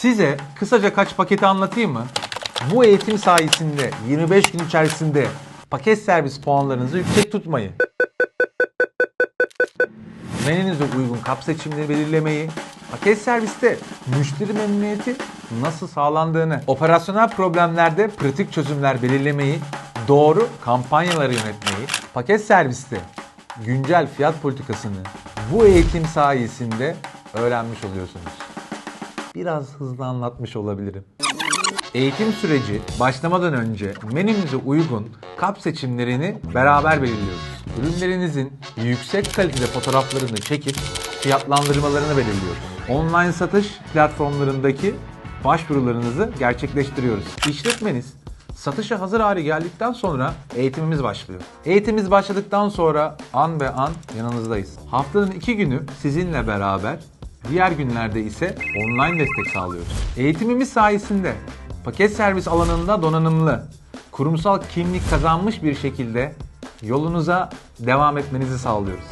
Size kısaca kaç paketi anlatayım mı? Bu eğitim sayesinde 25 gün içerisinde paket servis puanlarınızı yüksek tutmayı, menünüze uygun kap seçimleri belirlemeyi, paket serviste müşteri memnuniyeti nasıl sağlandığını, operasyonel problemlerde pratik çözümler belirlemeyi, doğru kampanyaları yönetmeyi, paket serviste güncel fiyat politikasını bu eğitim sayesinde öğrenmiş oluyorsunuz. Biraz hızlı anlatmış olabilirim. Eğitim süreci başlamadan önce menünüze uygun kap seçimlerini beraber belirliyoruz. Ürünlerinizin yüksek kalitede fotoğraflarını çekip fiyatlandırmalarını belirliyoruz. Online satış platformlarındaki başvurularınızı gerçekleştiriyoruz. İşletmeniz satışa hazır hale geldikten sonra eğitimimiz başlıyor. Eğitimimiz başladıktan sonra an be an yanınızdayız. Haftanın iki günü sizinle beraber Diğer günlerde ise online destek sağlıyoruz. Eğitimimiz sayesinde paket servis alanında donanımlı, kurumsal kimlik kazanmış bir şekilde yolunuza devam etmenizi sağlıyoruz.